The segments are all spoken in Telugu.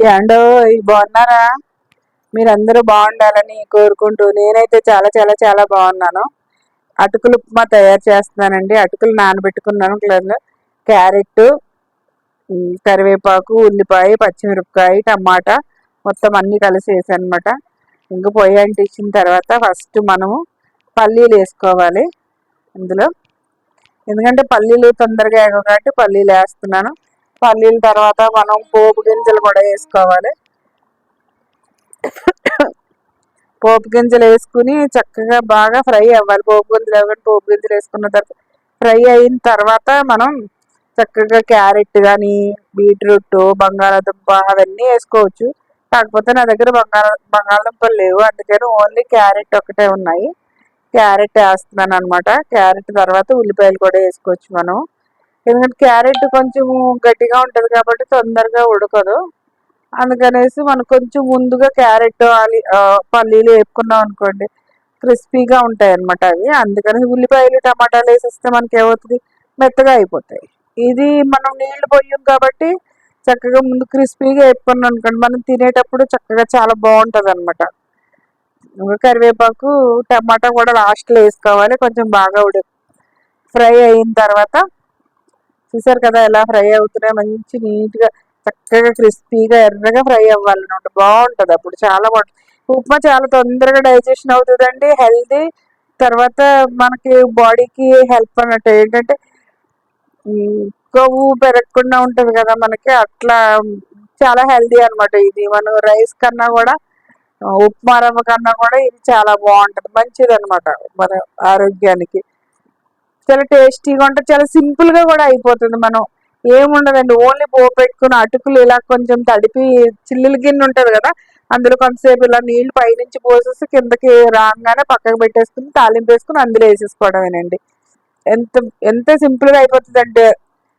అండ్ బాగున్నారా? మీరందరూ బాగుండాలని కోరుకుంటూ నేనైతే చాలా చాలా చాలా బాగున్నాను. అటుకులు ఉప్మా తయారు చేస్తున్నానండి. అటుకులు నానబెట్టుకున్నాను. క్యారెట్ కరివేపాకు ఉల్లిపాయ పచ్చిమిరపకాయ టమాటా మొత్తం అన్నీ కలిసి వేసానమాట. ఇంకా పొయ్యి అంటించిన తర్వాత ఫస్ట్ మనము పల్లీలు వేసుకోవాలి. అందులో ఎందుకంటే పల్లీలు తొందరగా ఎగవు కాబట్టి పల్లీలు వేస్తున్నాను. పల్లీల తర్వాత మనం పోపు గింజలు కూడా వేసుకోవాలి. పోపు గింజలు వేసుకుని చక్కగా బాగా ఫ్రై అవ్వాలి. పోపు గింజలు వేసుకుని పోపు గింజలు వేసుకున్న తర్వాత ఫ్రై అయిన తర్వాత మనం చక్కగా క్యారెట్ కానీ బీట్రూట్ బంగాళాదుంప అవన్నీ వేసుకోవచ్చు. కాకపోతే నా దగ్గర బంగాళ బంగాళదుంపలు లేవు. అందుకని ఓన్లీ క్యారెట్ ఒకటే ఉన్నాయి. క్యారెట్ వేస్తున్నాను అనమాట క్యారెట్ తర్వాత ఉల్లిపాయలు కూడా వేసుకోవచ్చు మనం. ఎందుకంటే క్యారెట్ కొంచెం గట్టిగా ఉంటుంది కాబట్టి తొందరగా ఉడకదు. అందుకనేసి మనం కొంచెం ముందుగా క్యారెట్ ఆలి పల్లీలు వేపుకున్నాం అనుకోండి క్రిస్పీగా ఉంటాయి అనమాట అవి. అందుకని ఉల్లిపాయలు టమాటాలు వేసేస్తే మనకి ఏమవుతుంది? మెత్తగా అయిపోతాయి. ఇది మనం నీళ్ళు పోయాం కాబట్టి చక్కగా ముందు క్రిస్పీగా వేపుకున్నాం అనుకోండి మనం తినేటప్పుడు చక్కగా చాలా బాగుంటుంది అనమాట కరివేపాకు టమాటా కూడా లాస్ట్లో వేసుకోవాలి కొంచెం బాగా ఉడి ఫ్రై అయిన తర్వాత చూసారు కదా ఎలా ఫ్రై అవుతున్నాయి మంచి నీట్గా చక్కగా క్రిస్పీగా ఎర్రగా ఫ్రై అవ్వాలన్నమాట బాగుంటుంది అప్పుడు చాలా బాగుంటుంది. ఉప్మా చాలా తొందరగా డైజెషన్ అవుతుందండి హెల్దీ. తర్వాత మనకి బాడీకి హెల్ప్ అన్నట్టు ఏంటంటే కొవ్వు పెరగకుండా ఉంటుంది కదా మనకి అట్లా చాలా హెల్దీ అనమాట ఇది. మనం రైస్ కన్నా కూడా ఉప్మా రవ్వ కన్నా కూడా ఇది చాలా బాగుంటుంది మంచిది అనమాట మన ఆరోగ్యానికి. చాలా టేస్టీగా ఉంటుంది చాలా సింపుల్గా కూడా అయిపోతుంది మనం. ఏముండదండి ఓన్లీ పోపు పెట్టుకుని అటుకులు ఇలా కొంచెం తడిపి చిల్లుల గిన్నె ఉంటుంది కదా అందులో కొంతసేపు ఇలా నీళ్ళు పైనుంచి పోసేసి కిందకి రాగానే పక్కకు పెట్టేసుకుని తాలింపు వేసుకుని అందులో వేసేసుకోవడమేనండి. ఎంత ఎంత సింపుల్గా అయిపోతుంది అంటే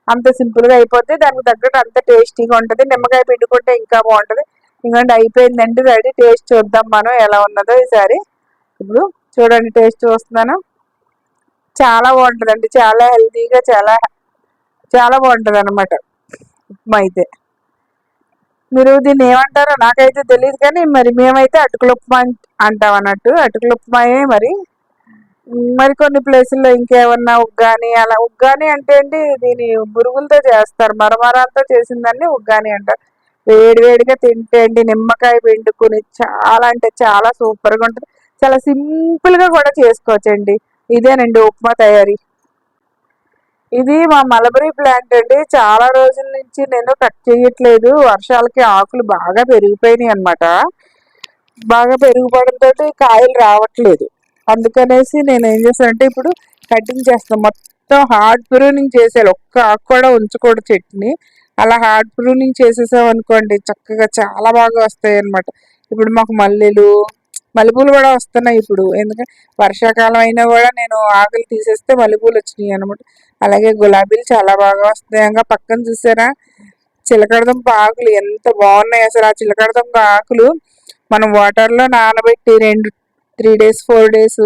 అంత సింపుల్గా అయిపోతే దానికి తగ్గట్టు అంత టేస్టీగా ఉంటుంది. నిమ్మకాయ పిండుకుంటే ఇంకా బాగుంటుంది. ఇంకంటే అయిపోయిందండి రెడీ. టేస్ట్ చూద్దాం మనం ఎలా ఉన్నదో ఈసారి. ఇప్పుడు చూడండి టేస్ట్ చూస్తున్నాను. చాలా బాగుంటుంది అండి చాలా హెల్తీగా చాలా చాలా బాగుంటుంది అనమాట ఉప్మా అయితే. మీరు దీన్ని ఏమంటారో నాకైతే తెలియదు కానీ మరి మేమైతే అటుకుల ఉప్మా అంటాం అన్నట్టు. అటుకుల ఉప్మాయే మరి. మరి కొన్ని ప్లేసుల్లో ఇంకేమన్నా ఉగ్గాని అలా ఉగ్గాని అంటే అండి దీని బురుగులతో చేస్తారు. మరమరాలతో చేసిందాన్ని ఉగ్గాని అంటారు. వేడివేడిగా తింటే అండి నిమ్మకాయ పిండుకుని చాలా అంటే చాలా సూపర్గా ఉంటుంది. చాలా సింపుల్గా కూడా చేసుకోవచ్చండి. ఇదేనండి ఉప్మా తయారీ. ఇది మా మలబరీ ప్లాంట్ అండి. చాలా రోజుల నుంచి నేను కట్ చేయట్లేదు. వర్షాలకి ఆకులు బాగా పెరిగిపోయినాయి అన్నమాట. బాగా పెరిగిపోవడంతో కాయలు రావట్లేదు. అందుకనేసి నేను ఏం చేస్తానంటే ఇప్పుడు కటింగ్ చేస్తాను మొత్తం హార్డ్ ప్రూనింగ్ చేసేయాలి. ఒక్క ఆకు కూడా ఉంచకూడదు చెట్టుని. అలా హార్డ్ ప్రూనింగ్ చేసేసాం అనుకోండి చక్కగా చాలా బాగా వస్తాయి అన్నమాట ఇప్పుడు మాకు మల్లెలు మల్లెపూలు కూడా వస్తున్నాయి ఇప్పుడు. ఎందుకంటే వర్షాకాలం అయినా కూడా నేను ఆకులు తీసేస్తే మల్లెపూలు వచ్చినాయి అనమాట అలాగే గులాబీలు చాలా బాగా వస్తున్నాయి. ఇంకా పక్కన చూసారా? చిలకడదుంప ఆకులు ఎంత బాగున్నాయి అసలు. ఆ చిలకడదుంప ఆకులు మనం వాటర్లో నానబెట్టి రెండు త్రీ డేస్ ఫోర్ డేస్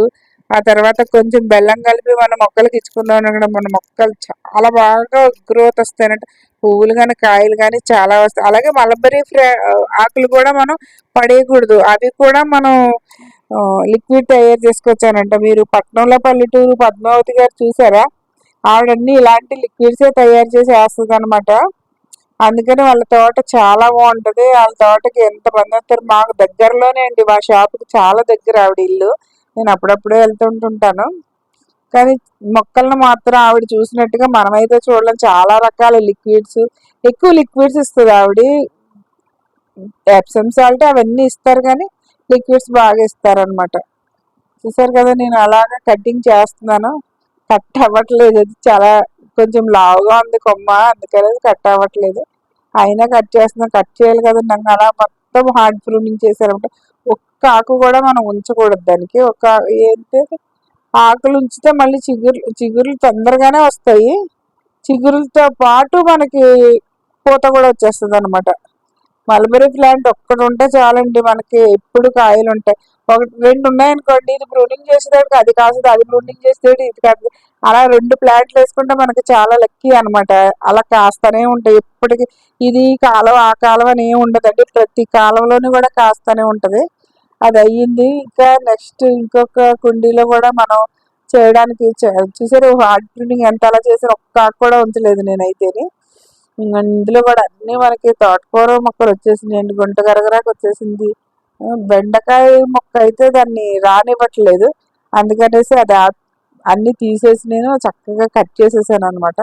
ఆ తర్వాత కొంచెం బెల్లం కలిపి మన మొక్కలకి ఇచ్చుకుందాం అనుకుంటే మన మొక్కలు చాలా బాగా గ్రోత్ వస్తాయంట పువ్వులు కానీ కాయలు కానీ చాలా వస్తాయి. అలాగే మలబరీ ఫ్రే ఆకులు కూడా మనం పడేయకూడదు. అవి కూడా మనం లిక్విడ్ తయారు చేసుకోవచ్చానంట మీరు పట్నంలో పల్లెటూరు పద్మావతి గారు చూసారా? ఆవిడన్ని ఇలాంటి లిక్విడ్సే తయారు చేసి వేస్తుంది అనమాట అందుకని వాళ్ళ తోట చాలా బాగుంటుంది. వాళ్ళ తోటకి ఎంత మంది వస్తారు? మాకు దగ్గరలోనే అండి. మా షాప్కి చాలా దగ్గర ఆవిడ ఇల్లు. నేను అప్పుడప్పుడే వెళ్తుంటుంటాను. కానీ మొక్కలను మాత్రం ఆవిడ చూసినట్టుగా మనమైతే చూడలేం. చాలా రకాల లిక్విడ్స్ ఎక్కువ లిక్విడ్స్ ఇస్తుంది ఆవిడ. ఎప్సమ్ సాల్ట్ అవన్నీ ఇస్తారు కానీ లిక్విడ్స్ బాగా ఇస్తారనమాట చూసారు కదా నేను అలాగా కటింగ్ చేస్తున్నాను. కట్ అవ్వట్లేదు. అది చాలా కొంచెం లావుగా ఉంది కొమ్మ. అందుకని కట్ అవ్వట్లేదు. అయినా కట్ చేస్తున్నా. కట్ చేయాలి కదా నన్ను అలా మొత్తం హార్డ్ ప్రూనింగ్ చేశారంటే ఒక్క ఆకు కూడా మనం ఉంచకూడదు దానికి. ఒక ఏంటంటే ఆకులు ఉంచితే మళ్ళీ చిగురు చిగురులు తొందరగానే వస్తాయి. చిగురులతో పాటు మనకి పూత కూడా వచ్చేస్తుంది అనమాట మల్బరీ ప్లాంట్ ఒక్కటి ఉంటే చాలండి మనకి ఎప్పుడు కాయలు ఉంటాయి ఒకటి రెండు ఉన్నాయనుకోండి ఇది ప్రూనింగ్ చేసేటప్పుడు అది కాదు అది ప్రూనింగ్ చేసేది ఇది కాదు. అలా రెండు ప్లాంట్లు వేసుకుంటే మనకి చాలా లక్కీ అనమాట అలా కాస్తూనే ఉంటాయి. ఎప్పటికీ ఇది కాలం ఆ కాలం అని ఏమి ఉండదండి. ప్రతి కాలంలోనూ కూడా కాస్తూనే ఉంటుంది. అది అయ్యింది. ఇంకా నెక్స్ట్ ఇంకొక కుండీలో కూడా మనం చేయడానికి చే- చూసారు హార్డ్ ప్రింటింగ్ ఎంత అలా చేసారు? ఒక్క ఆకు కూడా ఉంచలేదు నేనైతేని. ఇందులో కూడా అన్ని మనకి తోటకూర మొక్కలు వచ్చేసినాయండి. గుంట గరగరాకు వచ్చేసింది. బెండకాయ మొక్క అయితే దాన్ని రానివ్వట్లేదు. అందుకనేసి అది అన్ని తీసేసి నేను చక్కగా కట్ చేసేసాను అనమాట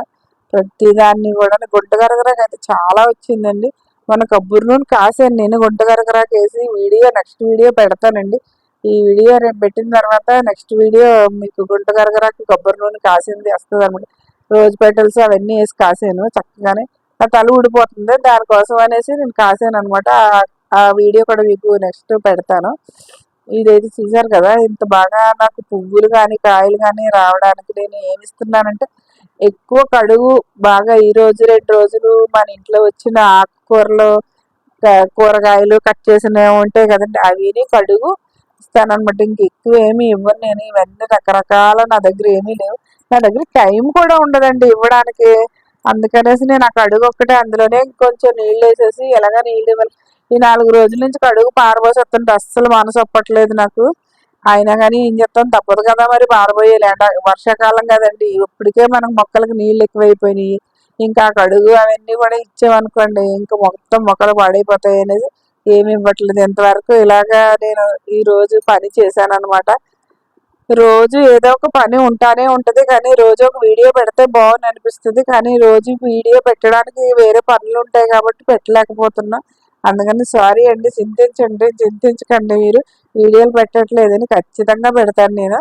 ప్రతిదాన్ని కూడా గుంట గరగరాకు అయితే చాలా వచ్చిందండి. మన కొబ్బరి నూనె కాసాను నేను గుంటగరగరాకు వేసి వీడియో నెక్స్ట్ వీడియో పెడతానండి. ఈ వీడియో రేపు పెట్టిన తర్వాత నెక్స్ట్ వీడియో మీకు గుంటగరగరాకు కొబ్బరి నూనె కాసింది వస్తుంది అనమాట రోజు పెటల్స్ అవన్నీ వేసి కాసాను చక్కగానే. ఆ తల ఊడిపోతుంది. దానికోసం అనేసి నేను కాసాను అనమాట ఆ వీడియో కూడా మీకు నెక్స్ట్ పెడతాను. ఇదైతే చూసారు కదా ఇంత బాగా నాకు పువ్వులు కానీ కాయలు కానీ రావడానికి నేను ఏమి ఇస్తున్నానంటే ఎక్కువ కడుగు బాగా ఈ రోజు రెండు రోజులు మన ఇంట్లో వచ్చిన ఆకుకూరలు కూరగాయలు కట్ చేసినవి ఉంటాయి కదండి అవిని కడుగు ఇస్తానమాట ఇంక ఎక్కువ ఏమి ఇవ్వను నేను. ఇవన్నీ రకరకాల నా దగ్గర ఏమీ లేవు. నా దగ్గర టైం కూడా ఉండదండి ఇవ్వడానికి. అందుకనేసి నేను ఆ కడుగు ఒక్కటే అందులోనే కొంచెం నీళ్ళు వేసేసి ఎలాగ నీళ్ళు ఇవ్వాలి. ఈ నాలుగు రోజుల నుంచి కడుగు పారబోసేస్తుంటే అస్సలు మనసు ఒప్పట్లేదు నాకు. అయినా కానీ ఏం చెప్తాం? తప్పదు కదా మరి పారబోయేది ఎండ వర్షాకాలం కదండి. ఇప్పటికే మనకు మొక్కలకు నీళ్ళు ఎక్కువైపోయినాయి. ఇంకా కడుగు అవన్నీ కూడా ఇచ్చామనుకోండి ఇంకా మొత్తం మొక్కలు పాడైపోతాయి అనేది ఏమి ఇవ్వట్లేదు. ఇంతవరకు ఇలాగా నేను ఈ రోజు పని చేశాను అనమాట రోజు ఏదో ఒక పని ఉంటానే ఉంటుంది. కానీ రోజు ఒక వీడియో పెడితే బాగుంది అనిపిస్తుంది కానీ రోజు వీడియో పెట్టడానికి వేరే పనులు ఉంటాయి కాబట్టి పెట్టలేకపోతున్నా. అందుకని సారీ అండి చింతించండి చింతించకండి మీరు. వీడియోలు పెట్టట్లేదని ఖచ్చితంగా పెడతాను నేను.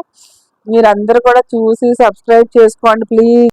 మీరందరూ కూడా చూసి సబ్స్క్రైబ్ చేసుకోండి ప్లీజ్